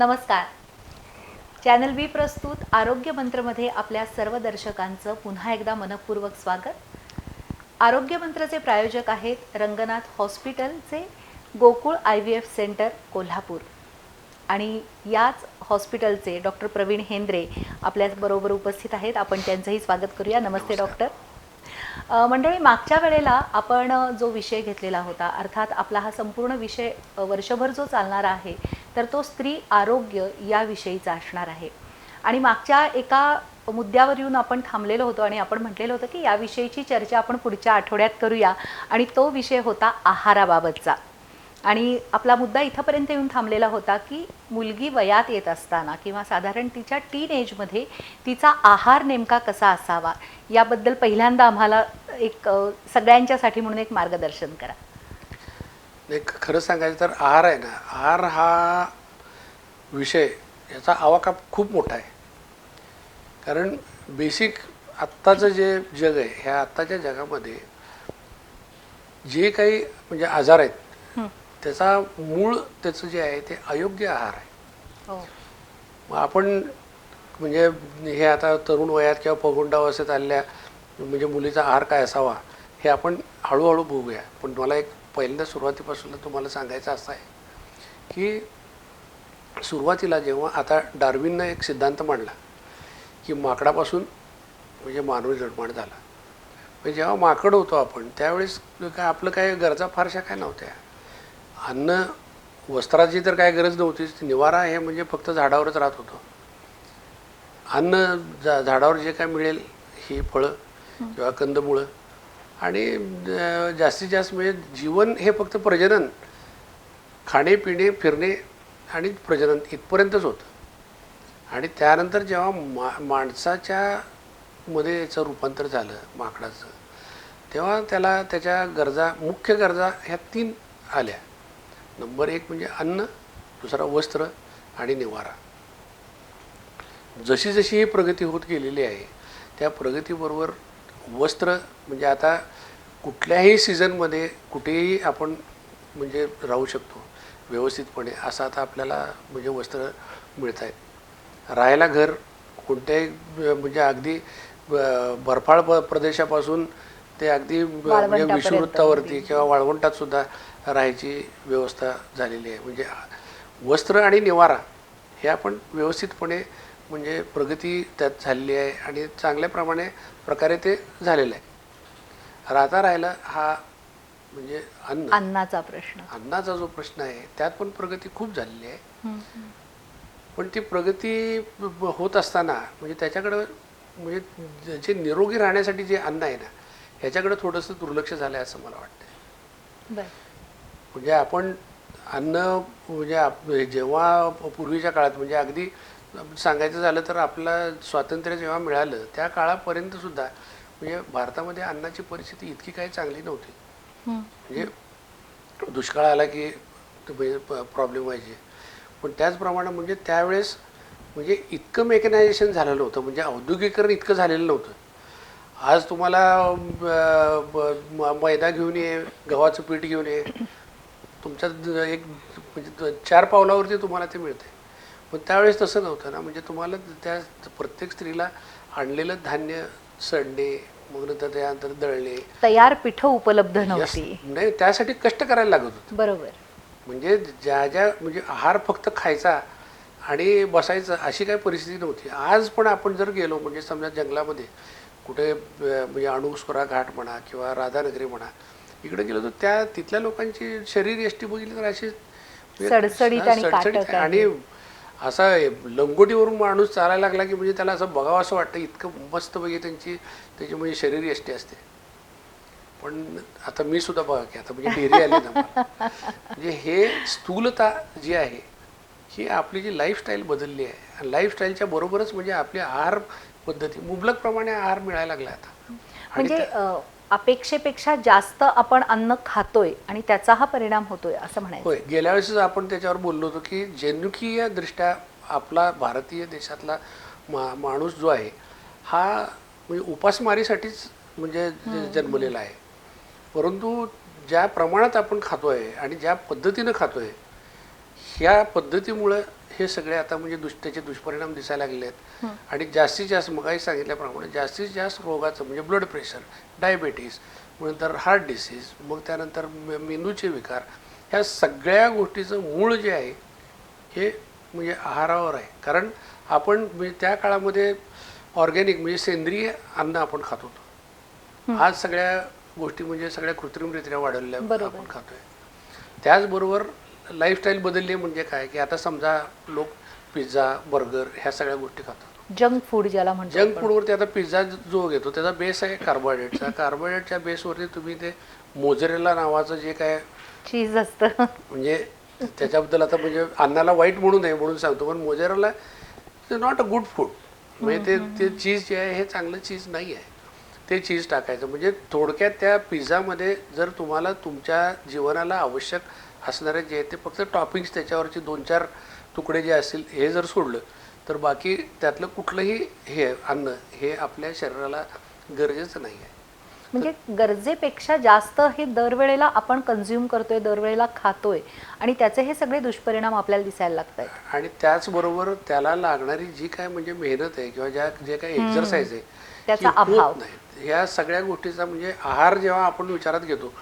नमस्कार. चॅनल बी प्रस्तुत आरोग्य मंत्रमध्ये आपल्या सर्व दर्शकांचं पुन्हा एकदा मनपूर्वक स्वागत. आरोग्य मंत्रचे प्रायोजक आहेत रंगनाथ हॉस्पिटलचे Gokul I V F centre Kolhapur. आणि याच हॉस्पिटलचे डॉक्टर प्रवीण हेंद्रे आपल्याबरोबर उपस्थित आहेत. आपण त्यांचंही स्वागत करूया. नमस्ते डॉक्टर. मंडळी मागच्या वेळेला आपण जो विषय घेतलेला होता अर्थात आपला हा संपूर्ण विषय वर्षभर जो चालणार आहे तर तो स्त्री आरोग्य याविषयीचा असणार आहे. आणि मागच्या एका मुद्द्यावर येऊन आपण थांबलेलो होतो आणि आपण म्हटलेलं होतं की याविषयीची चर्चा आपण पुढच्या आठवड्यात करूया आणि तो विषय होता आहाराबाबतचा. आणि आपला मुद्दा इथंपर्यंत येऊन थांबलेला होता की मुलगी वयात येत असताना किंवा साधारण तिच्या टीन एजमध्ये तिचा आहार नेमका कसा असावा याबद्दल पहिल्यांदा आम्हाला एक सगळ्यांच्यासाठी म्हणून एक मार्गदर्शन करा. एक खरं सांगायचं तर आहार आहे ना आहार हा विषय याचा आवाका खूप मोठा आहे. कारण बेसिक आत्ताचं जे जग आहे ह्या आत्ताच्या जगामध्ये जे काही म्हणजे आजार आहेत हं. त्याचा मूळ त्याचं जे आहे ते अयोग्य आहार आहे. हो. मग आपण म्हणजे हे आता तरुण वयात किंवा पगोंडावस्थेत आलेल्या म्हणजे मुलीचा आहार काय असावा हे आपण हळूहळू बघूया. पण मला एक पहिल्यांदा सुरुवातीपासून तुम्हाला सांगायचं असं आहे की सुरुवातीला जेव्हा आता डार्विननं एक सिद्धांत मांडला की माकडापासून म्हणजे मानवी निर्माण झाला. म्हणजे जेव्हा माकड होतो आपण त्यावेळेस काय आपलं काय गरजा फारशा काय नव्हत्या. अन्न वस्त्राची तर काय गरज नव्हतीच निवारा हे म्हणजे फक्त झाडावरच राहत होतं. अन्न झा झाडावर जे काय मिळेल ही फळं किंवा कंदमुळं आणि जास्तीत जास्त म्हणजे जीवन हे फक्त प्रजनन. खाणे पिणे फिरणे आणि प्रजनन इथपर्यंतच होतं. आणि त्यानंतर जेव्हा मा माणसाच्या मध्ये याचं रूपांतर झालं माकडाचं तेव्हा त्याला त्याच्या गरजा मुख्य गरजा ह्या तीन आल्या. नंबर एक म्हणजे अन्न दुसरा वस्त्र आणि निवारा. जशी जशी ही प्रगती होत गेलेली आहे त्या प्रगतीबरोबर वस्त्र म्हणजे आता कुठल्याही सीझनमध्ये कुठेही आपण म्हणजे राहू शकतो व्यवस्थितपणे. असं आता आपल्याला म्हणजे वस्त्र मिळत आहेत. राहायला घर कोणत्याही म्हणजे अगदी बर्फाळ प- प्रदेशापासून ते अगदी म्हणजे वाळवंटापर्यंत विषुवृत्तावरती किंवा वाळवंटात सुद्धा राहायची व्यवस्था झालेली आहे. म्हणजे वस्त्र आणि निवारा हे आपण व्यवस्थितपणे म्हणजे प्रगती त्यात झालेली आहे आणि चांगल्या प्रमाणे प्रकारे ते झालेलं आहे. राहता राहिला हा म्हणजे अन्न. अन्नाचा प्रश्न. अन्नाचा जो प्रश्न आहे त्यात पण प्रगती खूप झालेली आहे. पण ती प्रगती होत असताना म्हणजे त्याच्याकडं म्हणजे ज- निरोगी राहण्यासाठी जे अन्न आहे ना ह्याच्याकडे थोडंसं दुर्लक्ष झालं आहे असं मला वाटतं म्हणजे आपण अन्न म्हणजे जेव्हा पूर्वीच्या काळात म्हणजे अगदी सांगायचं झालं तर आपलं स्वातंत्र्य जेव्हा मिळालं त्या काळापर्यंत सुद्धा म्हणजे भारतामध्ये अन्नाची परिस्थिती इतकी काही चांगली नव्हती. म्हणजे दुष्काळ आला की प्रॉब्लेम व्हायचे. पण त्याचप्रमाणे म्हणजे त्यावेळेस म्हणजे इतकं मेकनायझेशन झालेलं नव्हतं म्हणजे औद्योगिकरण इतकं झालेलं नव्हतं. आज तुम्हाला मैदा घेऊन ये गव्हाचं पीठ घेऊन ये तुमच्या एक म्हणजे चार पावलावरती तुम्हाला ते मिळते पण त्यावेळेस तसं नव्हतं ना. म्हणजे तुम्हाला त्या प्रत्येक स्त्रीला आणलेलं धान्य सडणे मग नंतर त्यानंतर दळणे. तयार पिठं उपलब्ध. नव्हती. नाही त्यासाठी कष्ट करायला लागत होते. बरोबर. म्हणजे ज्या ज्या म्हणजे आहार फक्त खायचा आणि बसायचं अशी काही परिस्थिती नव्हती. आज पण आपण जर गेलो म्हणजे समजा जंगलामध्ये कुठे म्हणजे अणुस्वरा घाट म्हणा किंवा राधानगरी म्हणा इकडे गेलो तर त्या तिथल्या लोकांची शरीर यष्टी बघितली तर अशी सडसडीत आणि असा लंगोटीवरून माणूस चालायला लागला की म्हणजे त्याला असं बघावं असं वाटतं इतकं मस्त पैकी त्यांची त्याची म्हणजे शरीर यष्टी असते. पण आता मी सुद्धा बघा की आता म्हणजे डेअरी आली ना. म्हणजे हे स्थूलता जी आहे ही आपली जी लाईफस्टाईल बदलली आहे. आणि लाईफस्टाईलच्या बरोबरच म्हणजे आपली आहार पद्धती मुबलक प्रमाणे आहार मिळायला लागला आता. आणि म्हणजे अपेक्षेपेक्षा जास्त आपण अन्न खातोय आणि त्याचा हा परिणाम होतोय असं म्हणायचं. होय गेल्या वेळेस आपण त्याच्यावर बोललो होतो की जनुकीय दृष्ट्या आपला भारतीय देशातला मा माणूस जो आहे हा म्हणजे उपासमारीसाठीच म्हणजे जन्मलेला आहे. परंतु ज्या प्रमाणात आपण खातोय आणि ज्या पद्धतीनं खातोय ह्या पद्धतीमुळं हे सगळे आता म्हणजे दुष त्याचे दुष्परिणाम दिसायला लागले आहेत. आणि जास्तीत जास्त मगाही सांगितल्याप्रमाणे जास्तीत जास्त रोगाचं म्हणजे ब्लड प्रेशर डायबेटीस नंतर हार्ट डिसीज मग त्यानंतर मेंदूचे विकार ह्या सगळ्या गोष्टीचं मूळ जे आहे हे म्हणजे आहारावर आहे. कारण आपण म्हणजे त्या काळामध्ये ऑर्गॅनिक म्हणजे सेंद्रिय अन्न आपण खात होतो. आज सगळ्या गोष्टी म्हणजे सगळ्या कृत्रिमरित्या वाढवलेल्या. आपण खातोय. त्याचबरोबर लाईफस्टाईल बदलली म्हणजे काय? की आता समजा लोक पिझ्झा बर्गर ह्या सगळ्या गोष्टी खातात. जंक फूड ज्याला म्हणतो जंक. फूडवरती आता पिझ्झा जो घेतो त्याचा बेस आहे कार्बोहायड्रेटचा कार्बोहायड्रेटच्या बेसवरती तुम्ही ते मोझरेला नावाचं जे काय चीज असतं. म्हणजे त्याच्याबद्दल आता म्हणजे अन्नाला वाईट म्हणू नये म्हणून सांगतो पण मोजेराला is not a good food म्हणजे ते ते चीज जे आहे हे चांगलं चीज नाही आहे. ते चीज टाकायचं. म्हणजे थोडक्यात त्या पिझ्झामध्ये जर तुम्हाला तुमच्या जीवनाला आवश्यक असणारे जे आहे ते फक्त टॉपिंग्स त्याच्यावरचे दोन चार तुकडे जे असतील हे जर सोडलं तर बाकी त्यातलं कुठलंही हे अन्न हे आपल्या शरीराला गरजेचं नाही आहे. म्हणजे गरजेपेक्षा जास्त हे दरवेळेला आपण कन्झ्युम करतोय दरवेळेला खातोय आणि त्याचे हे सगळे दुष्परिणाम आपल्याला दिसायला लागत आहेत आणि त्याचबरोबर त्याला लागणारी जी काय म्हणजे मेहनत आहे किंवा ज्या जे काही एक्झरसाईज आहे त्याचा अभाव. नाही. ह्या सगळ्या गोष्टीचा म्हणजे आहार जेव्हा आपण विचारात घेतो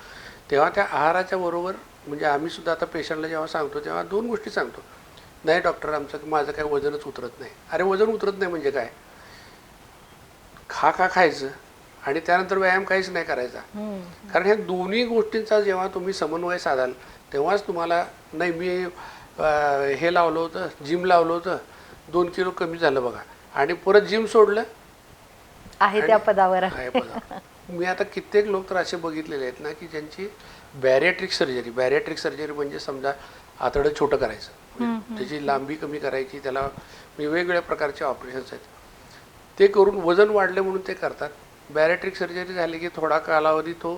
तेव्हा त्या आहाराच्या बरोबर म्हणजे आम्ही सुद्धा आता पेशंटला जेव्हा सांगतो तेव्हा दोन गोष्टी सांगतो. नाही डॉक्टर आमचं माझं काय वजनच उतरत नाही. अरे वजन उतरत नाही म्हणजे काय? खा खा खायचं आणि त्यानंतर व्यायाम काहीच नाही करायचा. कारण ह्या दोन्ही गोष्टींचा जेव्हा तुम्ही समन्वय साधाल तेव्हाच तुम्हाला नाही मी हे लावलं होतं जिम लावलं होतं दोन किलो कमी झालं बघा. आणि परत जिम सोडलं आहे त्या पदावर. आहे मी आता कित्येक लोक तर असे बघितलेले आहेत ना की ज्यांची बॅरियाट्रिक सर्जरी बॅरियाट्रिक सर्जरी म्हणजे समजा आतडं छोटं करायचं. त्याची लांबी कमी करायची त्याला वेगवेगळ्या प्रकारचे ऑपरेशन्स आहेत. ते करून वजन वाढले म्हणून ते करतात. बॅरियाट्रिक सर्जरी झाली की थोडा कालावधी तो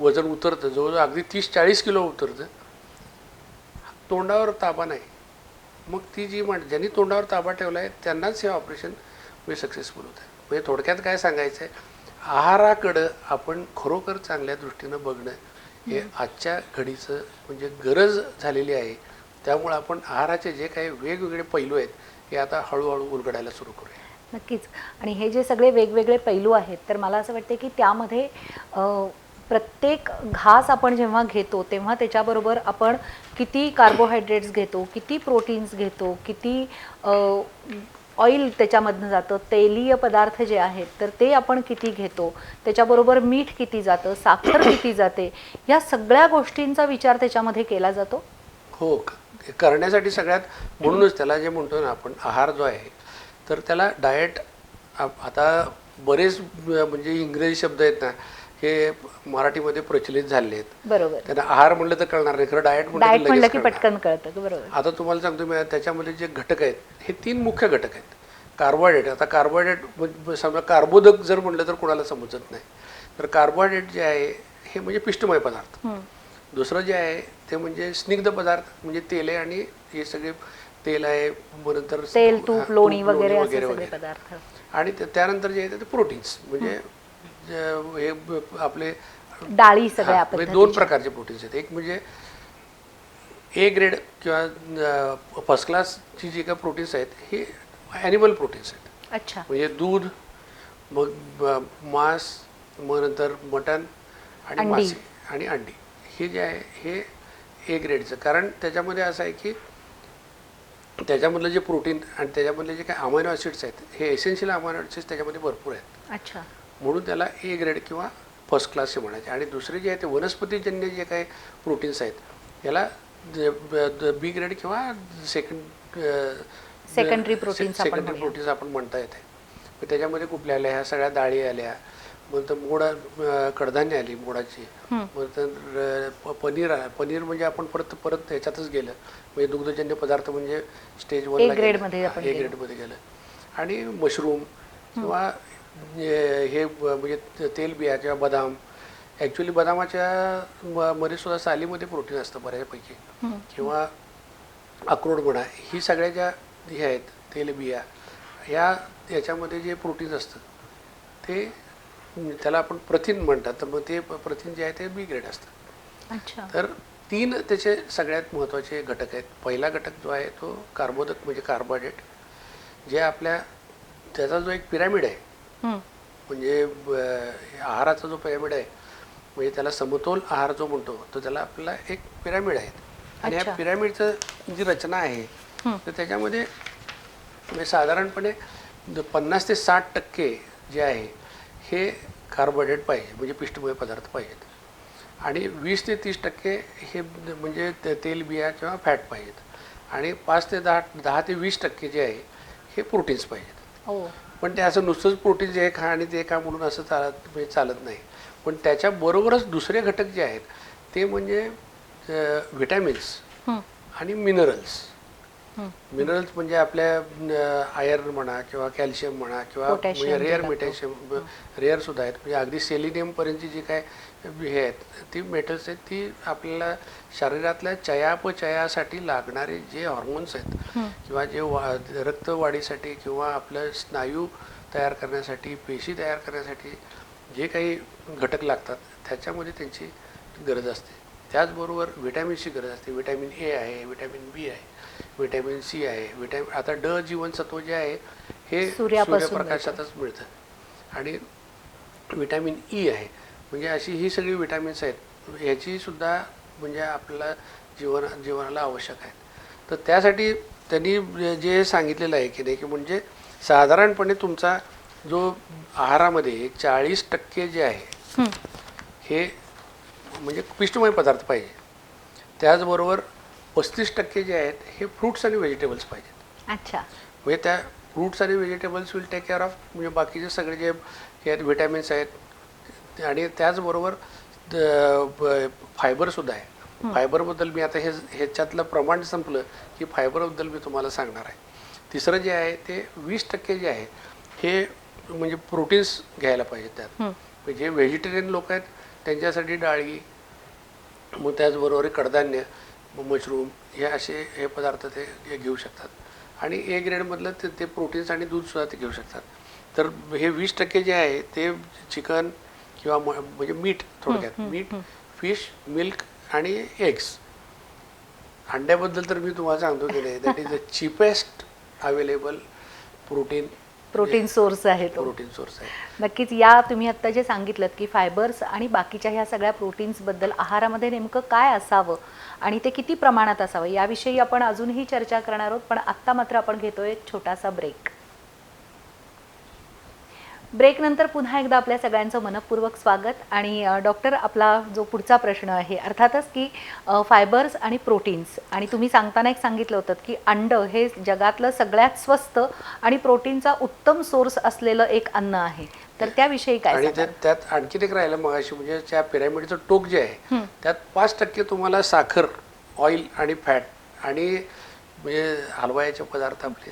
वजन उतरतं. जवळजवळ अगदी तीस चाळीस किलो उतरतं तोंडावर ताबा नाही. मग ती जी म्हण ज्यांनी तोंडावर ताबा ठेवला आहे त्यांनाच हे ऑपरेशन म्हणजे सक्सेसफुल होतं आहे म्हणजे थोडक्यात काय सांगायचं आहे आहाराकडं आपण खरोखर चांगल्या दृष्टीनं बघणं हे आजच्या घडीचं म्हणजे गरज झालेली आहे. त्यामुळं आपण आहाराचे जे काही वेगवेगळे पैलू आहेत हे आता हळूहळू उलगडायला सुरू करूया. नक्कीच. आणि हे जे सगळे वेगवेगळे पैलू आहेत तर मला असं वाटतं की त्यामध्ये प्रत्येक घास आपण जेव्हा घेतो तेव्हा त्याच्याबरोबर आपण किती कार्बोहायड्रेट्स घेतो किती प्रोटीन्स घेतो किती ऑइल त्याच्यामधनं जातं तेलीय पदार्थ जे आहेत तर ते आपण किती घेतो त्याच्याबरोबर मीठ किती जातं साखर किती जाते या सगळ्या गोष्टींचा विचार त्याच्यामध्ये केला जातो? हो करण्यासाठी सगळ्यात म्हणूनच त्याला जे म्हणतो ना आपण आहार जो आहे तर त्याला डाएट आता बरेच म्हणजे इंग्रजी शब्द आहेत ना हे मराठीमध्ये प्रचलित झाले आहेत बरोबर. त्यांना आहार म्हणलं तर कळणार नाही खरं डाएट डाएट म्हणलं की. पटकन कळतं बरोबर. आता तुम्हाला सांगतो मी त्याच्यामध्ये जे घटक आहेत हे तीन मुख्य घटक आहेत. कार्बोहायड्रेट आता कार्बोहायड्रेट म्हणजे समजा कार्बोदक जर म्हणलं तर कोणाला समजत नाही. तर कार्बोहायड्रेट जे आहे हे म्हणजे पिष्टमय पदार्थ. दुसरं जे आहे ते म्हणजे स्निग्ध पदार्थ म्हणजे तेले आणि हे सगळे तेल आहे नंतर तेल तूप लोणी वगैरे वगैरे वगैरे. पदार्थ. आणि त्या- त्यानंतर जे आहे ते प्रोटीन्स म्हणजे हे आपले डाळी सगळ्या हा, म्हणजे दोन पद्धतीच्या. प्रकारचे प्रोटीन्स आहेत. एक म्हणजे ए ग्रेड किंवा फर्स्ट क्लासची जी काही प्रोटीन्स आहेत हे ॲनिमल प्रोटीन्स आहेत. अच्छा. म्हणजे दूध मग ब- मांस मग नंतर मटण आणि अंडी. मासे आणि अंडी. हे जे आहे हे ए ग्रेडचं कारण त्याच्यामध्ये असं आहे की त्याच्यामधलं जे प्रोटीन आणि त्याच्यामधले जे काही अमायनो ॲसिड्स आहेत हे एसेन्शियल अमायनो ॲसिड्स त्याच्यामध्ये भरपूर आहेत. अच्छा. म्हणून त्याला ए ग्रेड किंवा फर्स्ट क्लासचे म्हणायचे. आणि दुसरे जे आहे ते वनस्पतीजन्य जे काही प्रोटीन्स आहेत याला बी ग्रेड किंवा सेकंड proteins आपण सेकंडरी. प्रोटीन्स आपण म्हणता येते. मग त्याच्यामध्ये कुठल्या आल्या? ह्या सगळ्या डाळी आल्या. मग तर मोड कडधान्य आली मोडाची. मग तर पनीर आलं. पनीर म्हणजे आपण परत परत ह्याच्यातच गेलं. म्हणजे दुग्धजन्य पदार्थ म्हणजे स्टेज वन A grade मध्ये आपण ए गेलो. ग्रेडमध्ये गेलं. आणि मशरूम किंवा हे म्हणजे तेलबिया किंवा बदाम. ॲक्च्युली बदामाच्या मध्ये सुद्धा सालीमध्ये प्रोटीन असतं बऱ्यापैकी. किंवा अक्रोड म्हणा ही सगळ्या ज्या हे आहेत तेलबिया ह्या याच्यामध्ये जे प्रोटीन असतं ते त्याला आपण प्रथिन म्हणतात. तर मग ते प्रथिन जे आहे ते बी ग्रेड असतं. अच्छा. तर तीन त्याचे सगळ्यात महत्त्वाचे घटक आहेत. पहिला घटक जो आहे तो कार्बोदक म्हणजे कार्बोहायड्रेट जे आपल्या त्याचा जो एक पिरामिड आहे. म्हणजे आहाराचा जो पिरामिड आहे म्हणजे त्याला समतोल आहार जो म्हणतो तो त्याला आपल्याला एक पिरामिड आहे आणि. या पिरामिडचं जी रचना आहे. तर त्याच्यामध्ये म्हणजे साधारणपणे पन्नास ते साठ टक्के जे आहे हे कार्बोहायड्रेट पाहिजे म्हणजे पिष्टमय पदार्थ पाहिजेत. आणि वीस ते तीस टक्के हे म्हणजे ते- तेल बिया किंवा फॅट पाहिजेत. आणि पाच ते दहा दहा ते वीस टक्के जे आहे हे प्रोटीन्स पाहिजेत. पण ते असं नुसतंच प्रोटीन जे खा आणि ते खा म्हणून असं चालत म्हणजे चालत नाही पण त्याच्याबरोबरच दुसरे घटक जे आहेत ते म्हणजे व्हिटॅमिन्स हं. आणि मिनरल्स हं. मिनरल्स म्हणजे आपल्या आयर्न म्हणा किंवा कॅल्शियम म्हणा किंवा म्हणजे रेअर मेटॅशियम रेअर सुद्धा आहेत. म्हणजे अगदी सेलिनियमपर्यंतची जी काय हे आहेत ती मेटल्स आहेत ती आपल्याला शरीरातल्या चयापचयासाठी लागणारे जे हॉर्मोन्स आहेत हं. किंवा जे वा रक्तवाढीसाठी किंवा आपलं स्नायू तयार करण्यासाठी पेशी तयार करण्यासाठी जे काही घटक लागतात त्याच्यामध्ये त्यांची गरज असते. त्याचबरोबर व्हिटॅमिनची गरज असते. व्हिटॅमिन ए आहे व्हिटॅमिन बी आहे. व्हिटॅमिन सी आहे. व्हिटॅमिन आता ड जीवनसत्व जे आहे हे सूर्यप्रकाशातच मिळतं. आणि व्हिटॅमिन ई आहे. म्हणजे अशी ही सगळी विटॅमिन्स आहेत. ह्याची सुद्धा म्हणजे आपल्याला जीवन जीवनाला आवश्यक आहेत. तर त्यासाठी त्यांनी जे सांगितलेलं आहे की नाही की म्हणजे साधारणपणे तुमचा जो आहारामध्ये चाळीस टक्के जे आहे हं. हे म्हणजे पिष्टमय पदार्थ पाहिजे. त्याचबरोबर पस्तीस टक्के जे आहेत हे फ्रूट्स आणि व्हेजिटेबल्स पाहिजेत. अच्छा. म्हणजे त्या फ्रूट्स आणि vegetables will take care of म्हणजे बाकीचे सगळे जे हे आहेत विटॅमिन्स आहेत आणि त्याचबरोबर फायबरसुद्धा आहे. फायबरबद्दल मी आता हे ह्याच्यातलं प्रमाण संपलं की फायबरबद्दल मी तुम्हाला सांगणार आहे. तिसरं जे आहे ते वीस टक्के जे आहे हे म्हणजे प्रोटीन्स घ्यायला पाहिजेत त्यात. जे व्हेजिटेरियन लोक आहेत त्यांच्यासाठी डाळी मग त्याचबरोबर कडधान्य मशरूम हे असे हे पदार्थ ते घेऊ शकतात. आणि ए ग्रेडमधलं ते ते प्रोटीन्स आणि दूधसुद्धा ते घेऊ शकतात. तर हे वीस टक्के जे आहे ते चिकन किंवा म्हणजे मीठ थोडक्यात. मीठ फिश मिल्क आणि एग्स. अंड्याबद्दल तर मी तुम्हाला सांगतो की नाही. That is the cheapest available protein protein source आहे तो. प्रोटीन सोर्स आहे. नक्कीच या तुम्ही आत्ता जे सांगितलं की फायबर्स आणि बाकीच्या ह्या सगळ्या प्रोटीन्सबद्दल आहारामध्ये नेमकं काय असावं आणि ते किती प्रमाणात असावं याविषयी आपण अजूनही चर्चा करणार आहोत पण आत्ता मात्र आपण घेतोय एक छोटासा ब्रेक. ब्रेक नंतर पुन्हा एकदा आपल्या सगळ्यांचं मनपूर्वक स्वागत आणि डॉक्टर आपला जो पुढचा प्रश्न आहे अर्थातच की फायबर्स आणि प्रोटीन्स आणि तुम्ही सांगताना एक सांगितलं होतं की अंड हे जगातलं सगळ्यात स्वस्त आणि प्रोटीनचा उत्तम सोर्स असलेलं एक अन्न आहे तर त्याविषयी काय आणि? त्यात आणखीन एक राहिलं मगाशी म्हणजे त्या पिरामिडचं टोक जे आहे. त्यात पाच टक्के तुम्हाला साखर ऑइल आणि फॅट आणि म्हणजे हलवायचे पदार्थ आपले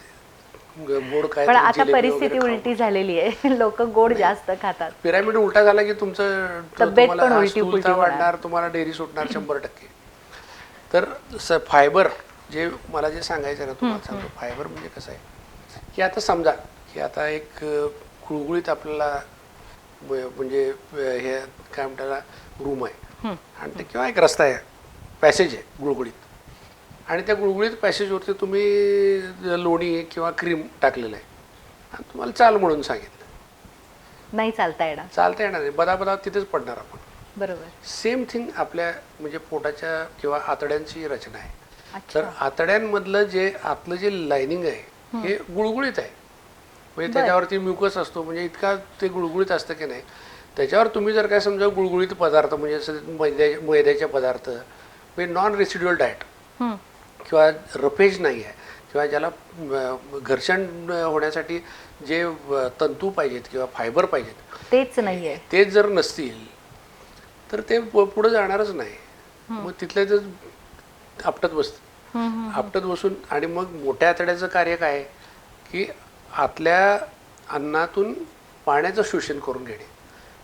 गोड काय पण आता परिस्थिती. उलटी झालेली आहे. लोक गोड जास्त खातात. पिरामिड उलटा झाला की तुमचं तब्येत पण उलटी. वाढणार तुम्हाला डेअरी सुटणार शंभर टक्के. तर फायबर जे मला जे सांगायचं आहे ना तुम्हाला सांगतो. फायबर म्हणजे कसं आहे? की आता समजा की आता एक गुळगुळीत आपल्याला म्हणजे हे काय म्हणतात रूम आहे. आणि ते किंवा एक रस्ता आहे पॅसेज आहे गुळगुळीत आणि त्या गुळगुळीत पॅसेजवरती तुम्ही लोणी किंवा क्रीम टाकलेलं आहे. आणि तुम्हाला चाल म्हणून सांगितलं. नाही चालता येणार. चालता येणार नाही. बदा बदा तिथेच पडणार आपण. बरोबर. सेम थिंग आपल्या म्हणजे पोटाच्या किंवा आतड्यांची रचना आहे. तर आतड्यांमधलं जे आतलं जे लायनिंग आहे हे. गुळगुळीत आहे. म्हणजे. त्याच्यावरती म्युकस असतो. म्हणजे इतका ते गुळगुळीत असतं की नाही त्याच्यावर तुम्ही जर काय समजा गुळगुळीत पदार्थ म्हणजे मैद्याचे पदार्थ म्हणजे नॉन रेसिड्युअल डाएट हं. किंवा रफेज नाही आहे किंवा ज्याला घर्षण होण्यासाठी जे तंतू पाहिजेत किंवा फायबर पाहिजेत तेच नाहीये. तेच जर नसतील तर ते पुढं जाणारच नाही. मग तिथले ते आपटत बसतं. आपटत बसून आणि मग मोठ्या आतड्याचं कार्य काय? आहे की आतल्या अन्नातून पाण्याचं शोषण करून घेणे.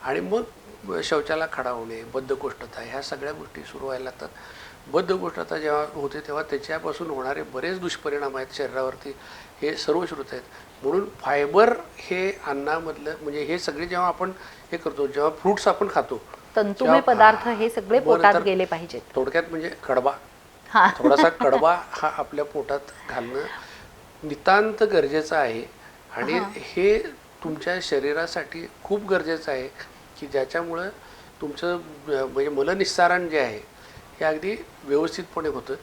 आणि मग शौचाला खडा होणे बद्धकोष्ठता ह्या सगळ्या गोष्टी सुरू व्हायला लागतात. बद्धकोष्ठता जेव्हा होते तेव्हा त्याच्यापासून होणारे बरेच दुष्परिणाम आहेत शरीरावरती. हे सर्व श्रुत आहेत. म्हणून फायबर हे अन्नामधलं म्हणजे हे सगळे जेव्हा आपण हे करतो जेव्हा फ्रूट्स आपण खातो तंतुमय पदार्थ हे सगळे पोटात गेले पाहिजेत. थोडक्यात म्हणजे कडबा. हा. थोडासा कडबा हा आपल्या पोटात घालणं नितांत गरजेचं आहे. आणि हे तुमच्या शरीरासाठी खूप गरजेचं आहे की ज्याच्यामुळं तुमचं म्हणजे मलनिस्सारण जे आहे हे अगदी व्यवस्थितपणे होतं.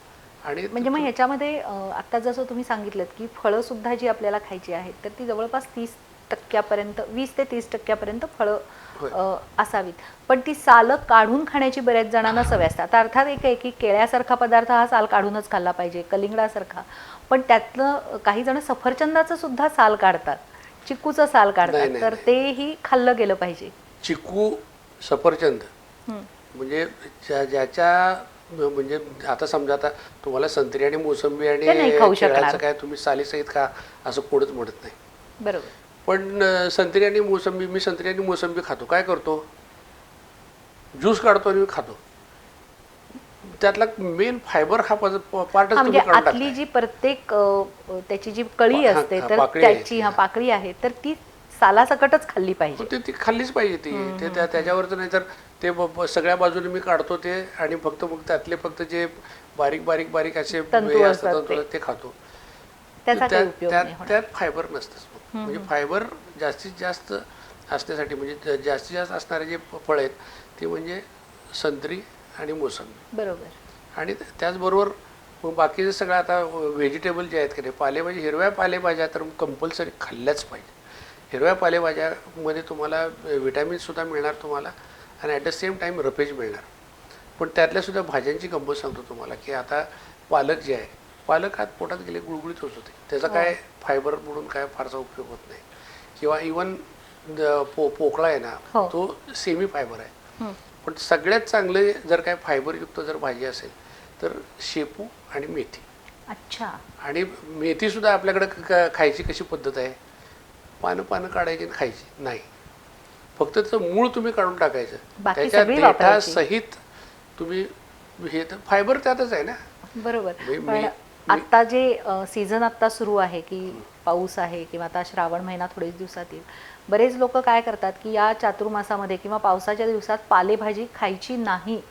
आणि म्हणजे मग ह्याच्यामध्ये आता जसं तुम्ही सांगितलं की फळं सुद्धा जी आपल्याला खायची आहेत तर ती जवळपास तीस टक्क्यापर्यंत वीस ते तीस टक्क्यापर्यंत फळं असावीत. पण ती सालं काढून खाण्याची बऱ्याच जणांना सवय असते. आता अर्थात एक आहे की केळ्यासारखा पदार्थ हा साल काढूनच खाल्ला पाहिजे कलिंगडासारखा. पण त्यातलं काही जण सफरचंदाचं सुद्धा साल काढतात चिकूचं साल काढतात. तर. तेही खाल्लं गेलं पाहिजे. चिकू सफरचंद. म्हणजे ज्या ज्याच्या म्हणजे आता समजा आता तुम्हाला संत्री आणि मोसंबी आणि ते नाही खाऊ केळाचं शकणार. काय तुम्ही सालीसहित खा असं कोणच म्हणत नाही बरोबर पण अं, संत्री आणि मोसंबी मी संत्री आणि मोसंबी खातो काय करतो ज्यूस काढतो आणि मी खातो त्यातला मेन फायबर हा पार्टच हा म्हणजे काढून आतली टाकताय. जी प्रत्येक अ, अ, त्याची जी कळी असते हा, तर पाकळी आहे त्याची हा. पाकळी आहे तर ती सालासकटच खाल्ली पाहिजे. ते ती खाल्लीच पाहिजे ती. ते त्या त्याच्यावरच नाही तर ते सगळ्या बाजूने मी काढतो ते आणि फक्त मग त्यातले फक्त जे बारीक बारीक बारीक असे हे असतात ते. खातो. त्यात फायबर नसतंच मग. म्हणजे फायबर जास्तीत जास्त असण्यासाठी म्हणजे जास्तीत जास्त असणारे जे फळ आहेत ते म्हणजे संत्री आणि मोसंबी. बरोबर. आणि त्याचबरोबर मग बाकीचे सगळं आता व्हेजिटेबल जे आहेत की नाही पालेभाजी हिरव्या पालेभाज्या तर कंपल्सरी खाल्ल्याच पाहिजे. हिरव्या पालेभाज्यामध्ये तुम्हाला विटॅमिनसुद्धा मिळणार तुम्हाला आणि at the same time roughage मिळणार. पण त्यातल्या सुद्धा भाज्यांची गंमत सांगतो तुम्हाला की आता पालक जे आहे पालक हात पोटात गेले गुळगुळीत होत होते. त्याचा काय फायबर म्हणून काय फारसा उपयोग होत नाही. किंवा इवन पो पोकळा आहे ना हो. तो सेमी फायबर आहे. हं. पण सगळ्यात चांगले जर काय फायबरयुक्त जर भाजी असेल तर शेपू आणि मेथी. अच्छा. आणि मेथीसुद्धा आपल्याकडे खायची कशी पद्धत आहे? पानं पानं काढायची खायची. नाही. फक्त त्याचं मूळ तुम्ही काढून टाकायचं. त्याच्या सगळी वापरायची. सहित तुम्ही हे तर फायबर त्यातच आहे ना? बरोबर. आता जे सीझन आता सुरू आहे की पाऊस आहे किंवा आता श्रावण महिना थोडेच दिवसात येईल. बरेच लोक काय करतात की या चातुर्मासामध्ये किंवा पावसाच्या दिवसात पालेभाजी खायची नाही.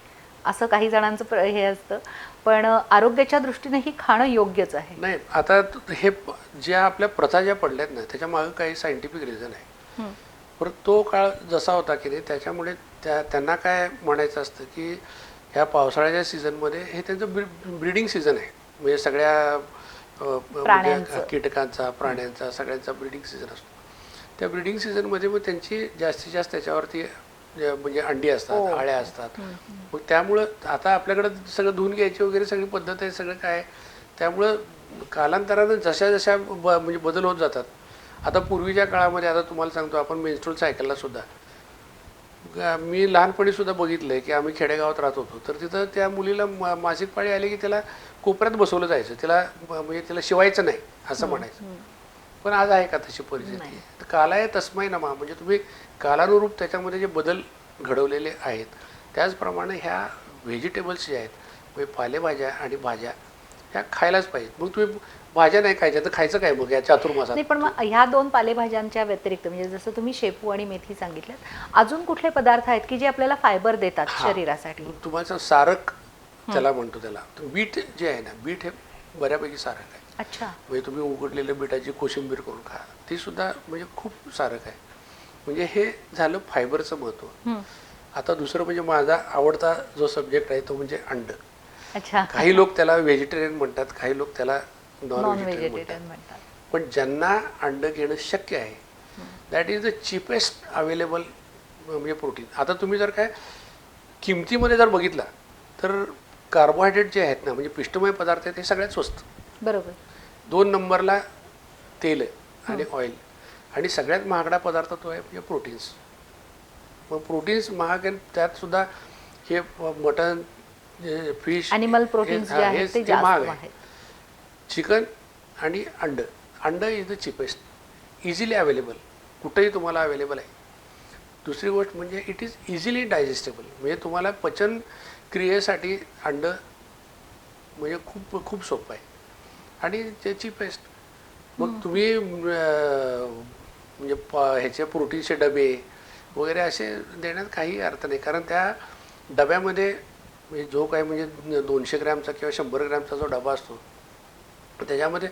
असं काही जणांचं प्र- हे असतं. पण आरोग्याच्या दृष्टीने ही खाणं योग्यच आहे. नाही आता त- हे प- ज्या आपल्या प्रथा ज्या पडल्यात ना त्याच्यामागे काही सायंटिफिक रिझन आहे. हं. परत तो काळ जसा होता की नाही त्याच्यामुळे त्या त्यांना काय म्हणायचं असतं की ह्या पावसाळ्याच्या सीझनमध्ये हे त्यांचं ब्रीडिंग सीझन आहे. म्हणजे सगळ्या अ, म्हणजे. कीटकांचा प्राण्यांचा सगळ्यांचा ब्रीडिंग सीझन असतो. त्या ब्रीडिंग सीझनमध्ये मग त्यांची जास्तीत जास्त त्याच्यावरती म्हणजे अंडी असतात हो. आळ्या असतात. मग त्यामुळं आता आपल्याकडं सगळं धुवून घ्यायची वगैरे सगळी पद्धत आहे सगळं काय आहे. त्यामुळं कालांतरानं जशा जशा ब म्हणजे बदल होत जातात. आता पूर्वीच्या काळामध्ये आता तुम्हाला सांगतो आपण मेन्स्ट्रोल सायकलला सुद्धा. मी लहानपणी सुद्धा बघितलंय की आम्ही खेडेगावात राहत होतो. तर तिथं त्या मुलीला मा- मासिक पाळी आली की त्याला कोपऱ्यात बसवलं जायचं. तिला ब- म्हणजे तिला शिवायचं नाही असं म्हणायचं. पण आज आहे का तशी परिस्थिती? तर कालाय तस्मय नमा. म्हणजे तुम्ही कालानुरूप त्याच्यामध्ये जे बदल घडवलेले आहेत त्याचप्रमाणे ह्या व्हेजिटेबल्स जे आहेत म्हणजे पालेभाज्या आणि भाज्या ह्या खायलाच पाहिजेत. मग तुम्ही भाज्या नाही खायच्या तर खायचं काय मग या चातुर्मासात? नाही पण मग ह्या दोन पालेभाज्यांच्या व्यतिरिक्त म्हणजे जसं तुम्ही शेपू आणि मेथी सांगितलं अजून कुठले पदार्थ आहेत की जे आपल्याला फायबर देतात. शरीरासाठी? तुम्हाला सारक त्याला म्हणतो त्याला. बीट जे आहे ना बीट हे बऱ्यापैकी सारक आहे. अच्छा. म्हणजे तुम्ही उकडलेल्या बीटाची कोशिंबीर करून खा. ती सुद्धा म्हणजे खूप सारक आहे म्हणजे हे झालं फायबरचं महत्त्व हं. आता दुसरं म्हणजे माझा आवडता जो सब्जेक्ट आहे तो म्हणजे अंड. अच्छा. काही लोक त्याला व्हेजिटेरियन म्हणतात काही लोक त्याला नॉन व्हेजिटेरियन म्हणतात. पण ज्यांना अंड घेणं शक्य आहे that is the cheapest available म्हणजे प्रोटीन आता तुम्ही जर काय किमतीमध्ये जर बघितला तर कार्बोहायड्रेट जे आहेत ना म्हणजे पिष्टमय पदार्थ आहेत ते सगळ्यात स्वस्त. बरोबर. दोन नंबरला तेल आहे आणि ऑइल आणि सगळ्यात महागडा पदार्थ तो आहे म्हणजे प्रोटीन्स मग प्रोटीन्स महाग आहेत त्यात सुद्धा हे मटन फिश अॅनिमल प्रोटीन्स ते जास्त आहेत. चिकन आणि अंड. अंड is the cheapest easily available कुठंही तुम्हाला अवेलेबल आहे. दुसरी गोष्ट म्हणजे इट इज इझिली डायजेस्टेबल म्हणजे तुम्हाला पचन क्रियेसाठी अंड म्हणजे खूप खूप सोपं आहे. आणि ते चिपेस्ट मग तुम्ही अं, म्हणजे प ह्याचे प्रोटीनचे डबे वगैरे असे देण्यात काही अर्थ नाही. कारण त्या डब्यामध्ये म्हणजे जो काही म्हणजे दोनशे ग्रॅमचा किंवा शंभर ग्रॅमचा जो डबा असतो त्याच्यामध्ये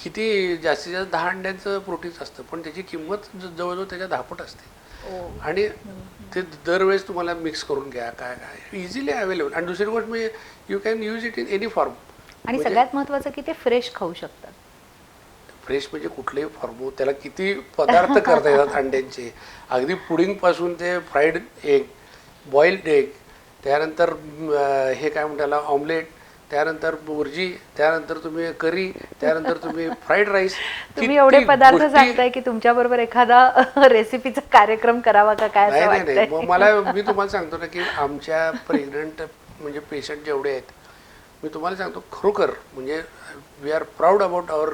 किती जास्तीत जास्त दहा अंड्यांचं प्रोटीन्स असतं. पण त्याची किंमत ज- जवळजवळ त्याच्या दहापट असते. ओ. आणि ते दरवेळेस तुम्हाला मिक्स करून घ्या काय काय. इझिली अवेलेबल आणि दुसरी गोष्ट म्हणजे you can use it in any form आणि सगळ्यात महत्वाचं की ते फ्रेश खाऊ शकतात. फ्रेश म्हणजे कुठलेही फॉर्म त्याला किती पदार्थ करता येतात अंड्यांचे. अगदी पुडिंगपासून ते फ्राईड एग बॉइल्ड एग त्यानंतर म, हे काय म्हणतात त्याला ऑमलेट त्यानंतर बुर्जी त्यानंतर तुम्ही करी त्यानंतर तुम्ही फ्राईड राईस तुम्ही एवढे पदार्थ सांगताय की तुमच्या बरोबर एखादा रेसिपीचा कार्यक्रम करावा का काय नाही असं नाही नाही वाटतंय? मग मला मी तुम्हाला सांगतो ना की आमच्या प्रेग्नंट म्हणजे पेशंट जेवढे आहेत मी तुम्हाला सांगतो खरोखर म्हणजे we are proud about our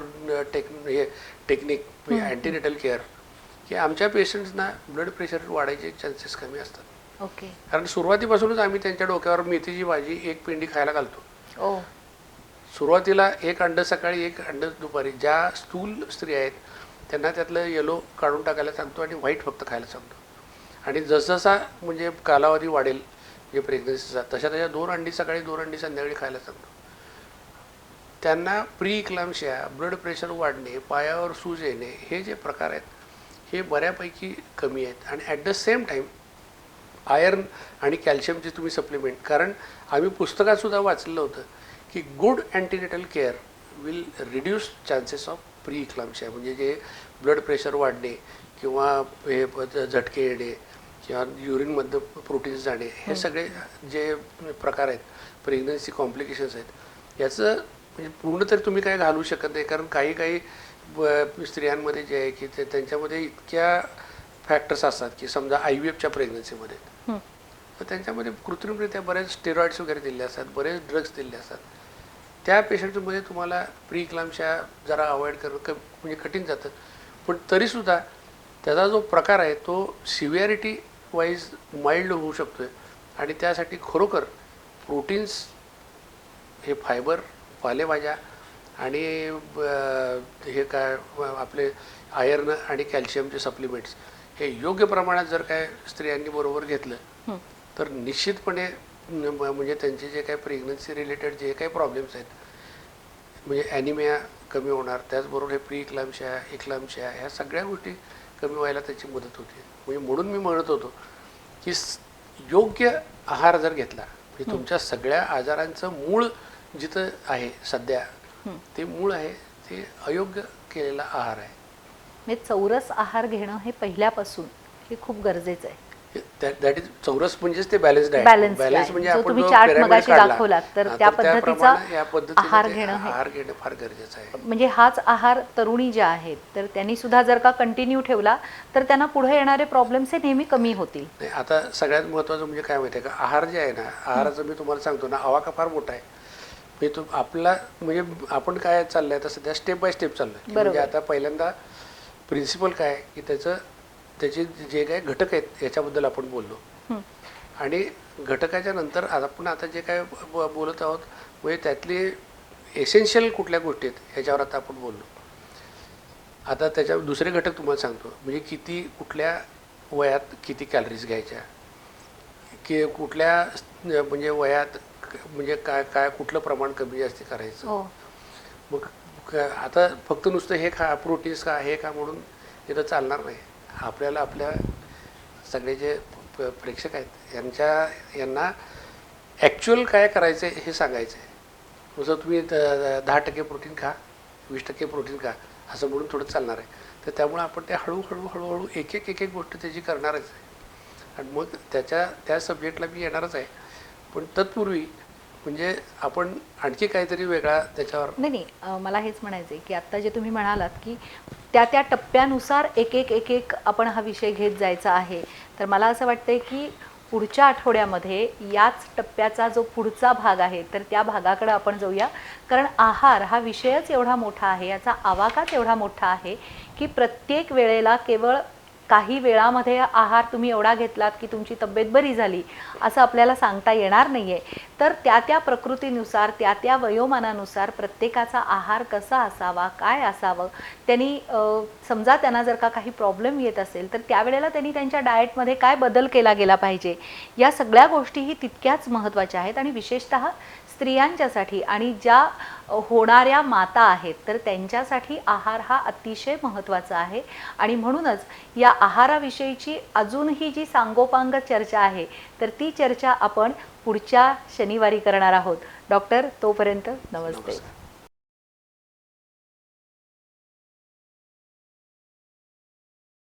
tech हे टेक्निक अँटीनेटल केअर की आमच्या पेशंट्सना ब्लड प्रेशर वाढायचे चान्सेस कमी असतात. ओके कारण सुरुवातीपासूनच आम्ही त्यांच्या डोक्यावर मेथीची भाजी एक पेंडी खायला घालतो. ओ सुरुवातीला एक अंड सकाळी एक अंड दुपारी. ज्या स्थूल स्त्री आहेत त्यांना त्यातलं येलो काढून टाकायला सांगतो आणि व्हाईट फक्त खायला सांगतो. आणि जसजसा म्हणजे कालावधी वाढेल जे प्रेग्नन्सी असतात तशा तशा दोन अंडी सकाळी दोन अंडी संध्याकाळी खायला सांगतो. त्यांना प्री इक्लामशिया ब्लड प्रेशर वाढणे पायावर सूज येणे हे जे प्रकार आहेत हे बऱ्यापैकी कमी आहेत. आणि at the same time iron आणि कॅल्शियमचे तुम्ही सप्लिमेंट कारण आम्ही पुस्तकातसुद्धा वाचलेलं होतं की good antenatal care will reduce chances of pre eclampsia म्हणजे जे ब्लड प्रेशर वाढणे किंवा हे प- झटके येणे किंवा युरिनमधलं प्रोटीन्स जाणे हे सगळे जे प्रकार आहेत प्रेग्नन्सी कॉम्प्लिकेशन्स आहेत याचं म्हणजे पूर्ण तर तुम्ही काय घालू शकत नाही कारण काही काही स्त्रियांमध्ये जे आहे की ते त्यांच्यामध्ये इतक्या फॅक्टर्स असतात की समजा आय व्ही एफच्या प्रेग्नन्सीमध्ये. हं. तर त्यांच्यामध्ये कृत्रिमरित्या बरेच स्टेरॉइड्स वगैरे दिले असतात बरेच ड्रग्स दिले असतात. त्या पेशंटमध्ये तुम्हाला प्री इक्लामशा जरा अवॉइड करणं क म्हणजे कठीण जातं. पण तरीसुद्धा त्याचा जो प्रकार आहे तो सिव्हिअरिटी वाईज माइल्ड होऊ शकतो आहे आणि त्यासाठी खरोखर प्रोटीन्स हे फायबर पालेभाज्या आणि हे काय आपले आयर्न आणि कॅल्शियमचे सप्लिमेंट्स हे योग्य प्रमाणात जर काय स्त्रियांनी बरोबर घेतलं. तर निश्चितपणे म्हणजे त्यांचे जे काही प्रेग्नन्सी रिलेटेड जे काही प्रॉब्लेम्स आहेत म्हणजे ॲनिमिया कमी होणार त्याचबरोबर हे प्री इक्लामशा इक्लामशा ह्या सगळ्या गोष्टी कमी व्हायला त्याची मदत होते. म्हणजे म्हणून मी म्हणत होतो की योग्य आहार जर घेतला म्हणजे तुमच्या सगळ्या आजारांचं मूळ जिथं आहे सध्या. ते मूळ आहे ते अयोग्य केलेला आहार आहे. म्हणजे चौरस आहार घेणं हे पहिल्यापासून हे खूप गरजेचं आहे. दॅट इज चौरस म्हणजेच ते बॅलन्स बॅलन्स. म्हणजे आपण जो मगाशी दाखवलात, तर त्या तर पद्धतीचा आहार घेणं आहार घेणं फार गरजेचं आहे. म्हणजे हाच आहार तरुणी ज्या आहेत तर त्यांनी सुद्धा जर का कंटिन्यू ठेवला तर त्यांना पुढे येणारे प्रॉब्लेम्स हे नेहमी कमी होतील. नाही आता सगळ्यात महत्त्वाचं म्हणजे काय माहिती आहे का? आहार जे आहे ना आहाराचं मी तुम्हाला सांगतो ना आवाका फार मोठा आहे. म्हणजे तो आपला म्हणजे आपण काय चाललंय आता सध्या स्टेप बाय स्टेप चाललंय. म्हणजे. आता पहिल्यांदा प्रिन्सिपल काय की त्याचं त्याचे जे काही घटक आहेत याच्याबद्दल आपण बोललो. आणि घटकाच्या नंतर आपण आता जे काय बोलत आहोत म्हणजे त्यातले एसेन्शियल कुठल्या गोष्टी आहेत ह्याच्यावर आता आपण बोललो. आता त्याच्या दुसरे घटक तुम्हाला सांगतो. म्हणजे किती कुठल्या वयात किती कॅलरीज घ्यायच्या? की कुठल्या म्हणजे वयात म्हणजे काय काय कुठलं प्रमाण कमी जास्त करायचं? हो. मग आता फक्त नुसतं हे खा प्रोटीन्स खा हे खा म्हणून इथं चालणार नाही. आपल्याला आपल्या सगळे जे प्रेक्षक आहेत यांच्या यांना ॲक्च्युअल काय करायचं आहे हे सांगायचं आहे जसं तुम्ही द- दहा टक्के प्रोटीन खा वीस टक्के प्रोटीन खा असं म्हणून थोडं चालणार आहे. तर त्यामुळे आपण ते हळूहळू हळूहळू एक एक एक एक गोष्ट त्याची करणारच आहे. आणि मग त्याच्या त्या सब्जेक्टला मी येणारच आहे. पण तत्पूर्वी म्हणजे आपण आणखी काहीतरी वेगळा त्याच्यावर नाही नाही. मला हेच म्हणायचं आहे की आत्ता जे तुम्ही म्हणालात की त्या त्या टप्प्यानुसार एक एक एक एक आपण हा विषय घेत जायचा आहे. तर मला असं वाटतंय की पुढच्या आठवड्यामध्ये याच टप्प्याचा जो पुढचा भाग आहे तर त्या भागाकडे आपण जाऊया. कारण आहार हा विषयच एवढा मोठा आहे याचा आवाकाच एवढा मोठा आहे की प्रत्येक वेळेला केवळ काही वेळामध्ये आहार तुम्ही एवढा घेतलात की तुमची तब्येत बरी झाली असं आपल्याला सांगता येणार नाही आहे तर त्या त्या प्रकृतीनुसार त्या त्या वयोमानानुसार प्रत्येकाचा आहार कसा असावा काय असावं त्यांनी समजा त्यांना जर का काही प्रॉब्लेम येत असेल तर त्यावेळेला त्यांनी त्यांच्या डाएटमध्ये काय बदल केला गेला पाहिजे? या सगळ्या गोष्टीही तितक्याच महत्त्वाच्या आहेत आणि विशेषतः स्त्रियांच्यासाठी आणि ज्या होणाऱ्या माता आहेत तर त्यांच्यासाठी आहार हा अतिशय महत्त्वाचा आहे. आणि म्हणूनच या आहाराविषयीची अजूनही जी सांगोपांग चर्चा आहे तर ती चर्चा आपण पुढच्या शनिवारी करणार आहोत. डॉक्टर तोपर्यंत नमस्ते.